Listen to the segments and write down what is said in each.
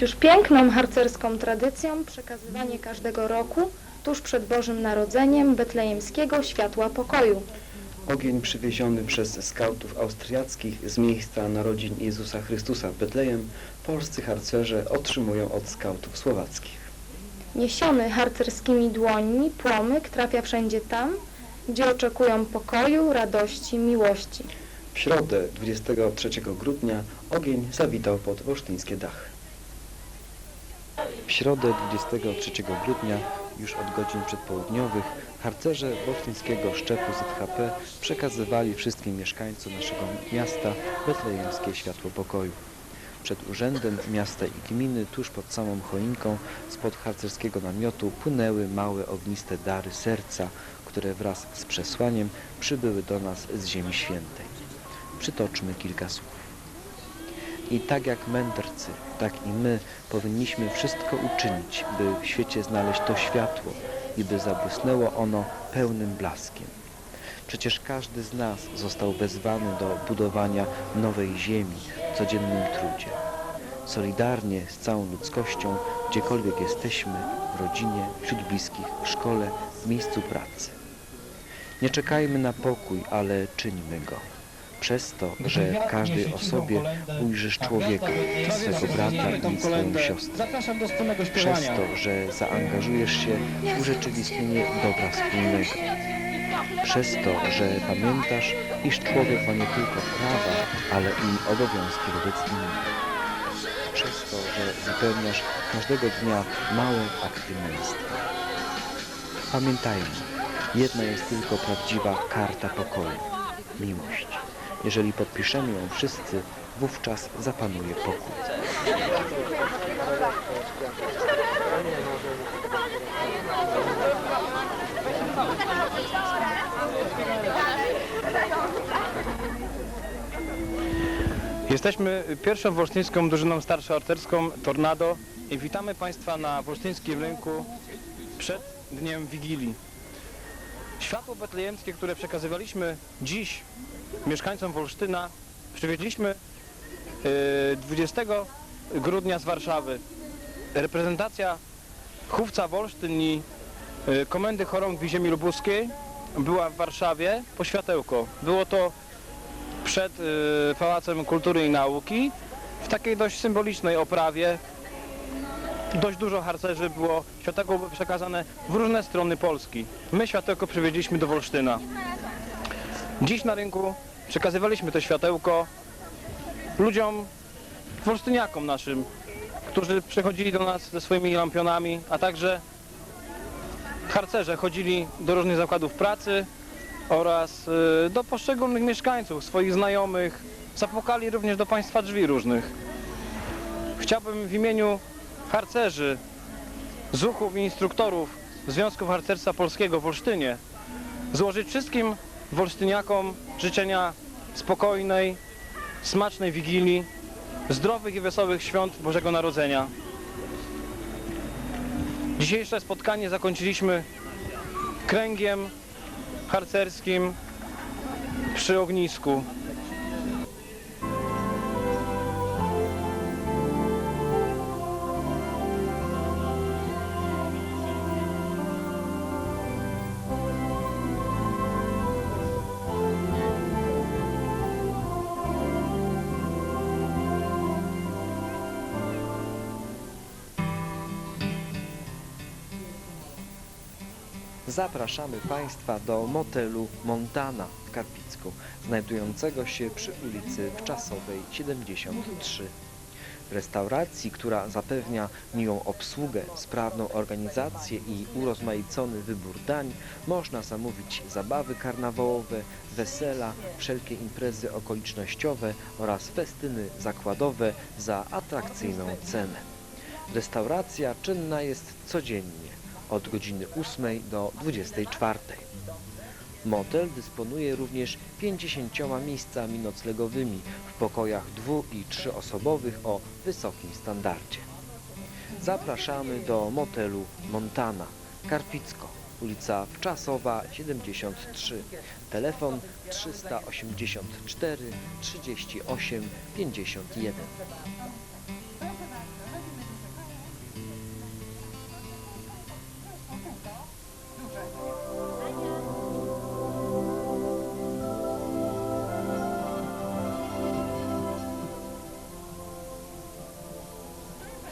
Już piękną harcerską tradycją przekazywanie każdego roku, tuż przed Bożym Narodzeniem, betlejemskiego światła pokoju. Ogień przywieziony przez skautów austriackich z miejsca narodzin Jezusa Chrystusa w Betlejem polscy harcerze otrzymują od skautów słowackich. Niesiony harcerskimi dłońmi płomyk trafia wszędzie tam, gdzie oczekują pokoju, radości, miłości. W środę 23 grudnia ogień zawitał pod wolsztyńskie dachy. W środę 23 grudnia, już od godzin przedpołudniowych, harcerze wolsztyńskiego szczepu ZHP przekazywali wszystkim mieszkańcom naszego miasta betlejemskie światło pokoju. Przed urzędem miasta i gminy, tuż pod samą choinką, spod harcerskiego namiotu płynęły małe ogniste dary serca, które wraz z przesłaniem przybyły do nas z Ziemi Świętej. Przytoczmy kilka słów. I tak jak mędrcy, tak i my powinniśmy wszystko uczynić, by w świecie znaleźć to światło i by zabłysnęło ono pełnym blaskiem. Przecież każdy z nas został wezwany do budowania nowej ziemi w codziennym trudzie. Solidarnie z całą ludzkością, gdziekolwiek jesteśmy, w rodzinie, wśród bliskich, w szkole, w miejscu pracy. Nie czekajmy na pokój, ale czyńmy go. Przez to, że w każdej osobie ujrzysz człowieka, swego brata i swoją siostrę. Przez to, że zaangażujesz się w urzeczywistnienie dobra wspólnego. Przez to, że pamiętasz, iż człowiek ma nie tylko prawa, ale i obowiązki wobec innych. Przez to, że wypełniasz każdego dnia małe akty męstwa. Pamiętajmy, jedna jest tylko prawdziwa karta pokoju miłość. Jeżeli podpiszemy ją wszyscy, wówczas zapanuje pokój. Jesteśmy pierwszą wolsztyńską drużyną starszoarterską Tornado i witamy Państwa na wolsztyńskim rynku przed dniem Wigilii. Światło betlejemskie, które przekazywaliśmy dziś mieszkańcom Wolsztyna, przywieźliśmy e, 20 grudnia z Warszawy. Reprezentacja Chówca Wolsztyn i e, Komendy Chorągwi Ziemi Lubuskiej była w Warszawie po światełko. Było to przed y, Pałacem Kultury i Nauki w takiej dość symbolicznej oprawie. Dość dużo harcerzy było, światełko przekazane w różne strony Polski. My światełko przywieźliśmy do Wolsztyna. Dziś na rynku przekazywaliśmy to światełko ludziom, wolsztyniakom naszym, którzy przychodzili do nas ze swoimi lampionami, a także harcerze chodzili do różnych zakładów pracy, oraz y, do poszczególnych mieszkańców, swoich znajomych. Zapukali również do Państwa drzwi różnych. Chciałbym w imieniu harcerzy, zuchów i instruktorów Związku Harcerstwa Polskiego w Olsztynie złożyć wszystkim wolsztyniakom życzenia spokojnej, smacznej Wigilii, zdrowych i wesołych świąt Bożego Narodzenia. Dzisiejsze spotkanie zakończyliśmy kręgiem harcerskim przy ognisku. Zapraszamy Państwa do motelu Montana w Karpicku, znajdującego się przy ulicy Wczasowej 73. W restauracji, która zapewnia miłą obsługę, sprawną organizację i urozmaicony wybór dań, można zamówić zabawy karnawałowe, wesela, wszelkie imprezy okolicznościowe oraz festyny zakładowe za atrakcyjną cenę. Restauracja czynna jest codziennie od godziny 8 do 24. Motel dysponuje również 50 miejscami noclegowymi w pokojach dwu- i trzyosobowych o wysokim standardzie. Zapraszamy do motelu Montana, Karpicko, ulica Wczasowa 73, telefon 384 38 51.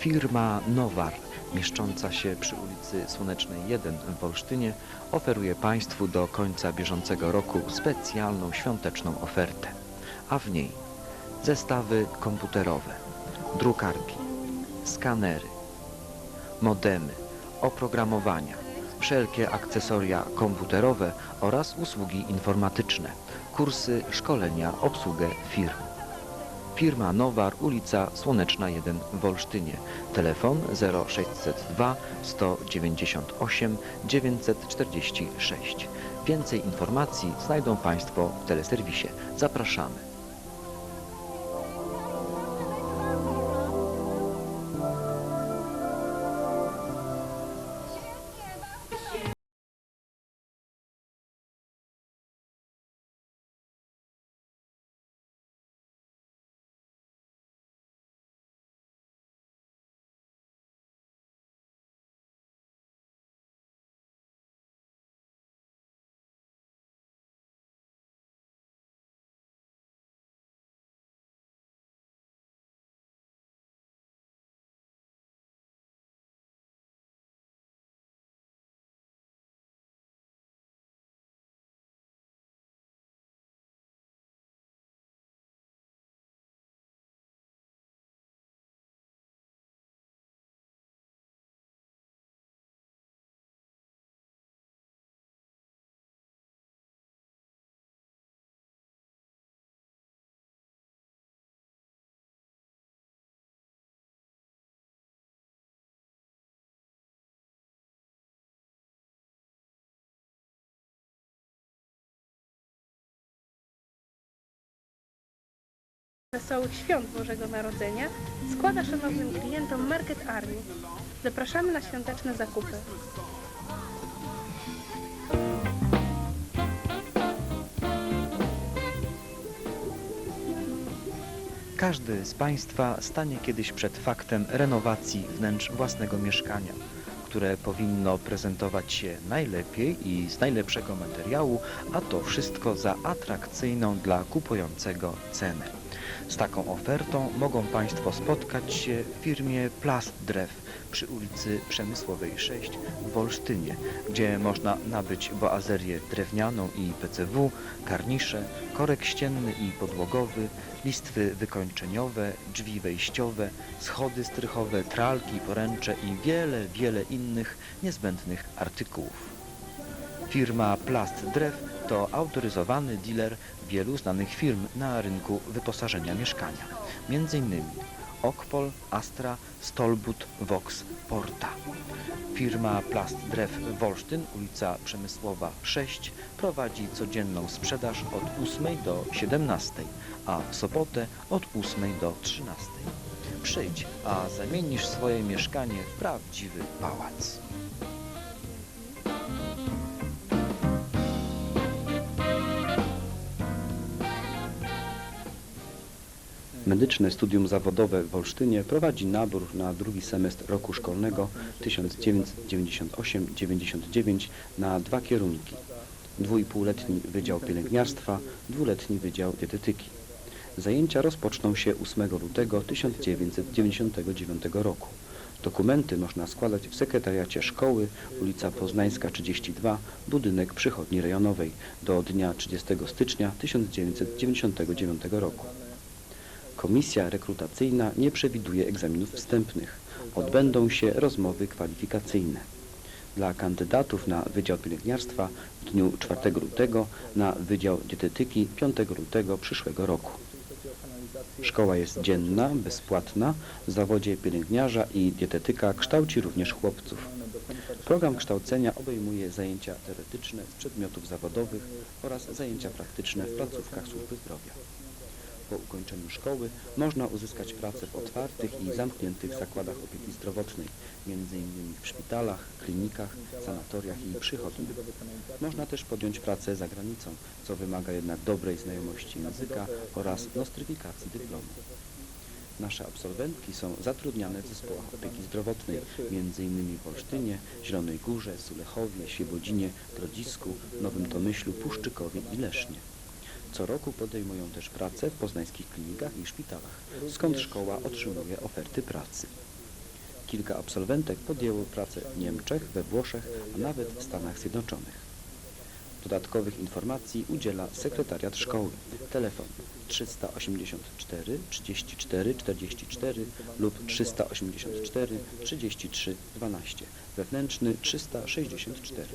Firma Nowar, mieszcząca się przy ulicy Słonecznej 1 w Olsztynie, oferuje Państwu do końca bieżącego roku specjalną świąteczną ofertę, a w niej zestawy komputerowe, drukarki, skanery, modemy, oprogramowania, wszelkie akcesoria komputerowe oraz usługi informatyczne, kursy, szkolenia, obsługę firm. Firma Nowar, ulica Słoneczna 1 w Olsztynie. Telefon 0602 198 946. Więcej informacji znajdą Państwo w teleserwisie. Zapraszamy. Wesołych Świąt Bożego Narodzenia składa szanownym klientom Market Army. Zapraszamy na świąteczne zakupy. Każdy z Państwa stanie kiedyś przed faktem renowacji wnętrz własnego mieszkania, które powinno prezentować się najlepiej i z najlepszego materiału, a to wszystko za atrakcyjną dla kupującego cenę. Z taką ofertą mogą Państwo spotkać się w firmie Plast Drew przy ulicy Przemysłowej 6 w Olsztynie, gdzie można nabyć boazerię drewnianą i PCW, karnisze, korek ścienny i podłogowy, listwy wykończeniowe, drzwi wejściowe, schody strychowe, tralki, poręcze i wiele, wiele innych niezbędnych artykułów. Firma Plast Drew to autoryzowany dealer wielu znanych firm na rynku wyposażenia mieszkania, m.in. Okpol, Astra, Stolbut, Vox, Porta. Firma Plast Drew Wolsztyn, ulica Przemysłowa 6, prowadzi codzienną sprzedaż od 8 do 17, a w sobotę od 8 do 13. Przyjdź, a zamienisz swoje mieszkanie w prawdziwy pałac. Medyczne Studium Zawodowe w Olsztynie prowadzi nabór na drugi semestr roku szkolnego 1998-99 na dwa kierunki. Dwójpółletni Wydział Pielęgniarstwa, dwuletni Wydział Dietetyki. Zajęcia rozpoczną się 8 lutego 1999 roku. Dokumenty można składać w sekretariacie szkoły, ulica Poznańska 32, budynek przychodni rejonowej do dnia 30 stycznia 1999 roku. Komisja rekrutacyjna nie przewiduje egzaminów wstępnych. Odbędą się rozmowy kwalifikacyjne. Dla kandydatów na Wydział Pielęgniarstwa w dniu 4 lutego, na Wydział Dietetyki 5 lutego przyszłego roku. Szkoła jest dzienna, bezpłatna, w zawodzie pielęgniarza i dietetyka kształci również chłopców. Program kształcenia obejmuje zajęcia teoretyczne z przedmiotów zawodowych oraz zajęcia praktyczne w placówkach służby zdrowia. Po ukończeniu szkoły można uzyskać pracę w otwartych i zamkniętych zakładach opieki zdrowotnej, m.in. w szpitalach, klinikach, sanatoriach i przychodniach. Można też podjąć pracę za granicą, co wymaga jednak dobrej znajomości języka oraz nostryfikacji dyplomu. Nasze absolwentki są zatrudniane w zespołach opieki zdrowotnej, m.in. w Olsztynie, Zielonej Górze, Sulechowie, Świebodzinie, Grodzisku, Nowym Tomyślu, Puszczykowie i Lesznie. Co roku podejmują też pracę w poznańskich klinikach i szpitalach, skąd szkoła otrzymuje oferty pracy. Kilka absolwentek podjęło pracę w Niemczech, we Włoszech, a nawet w Stanach Zjednoczonych. Dodatkowych informacji udziela sekretariat szkoły. Telefon 384 34 44 lub 384 33 12. Wewnętrzny 364.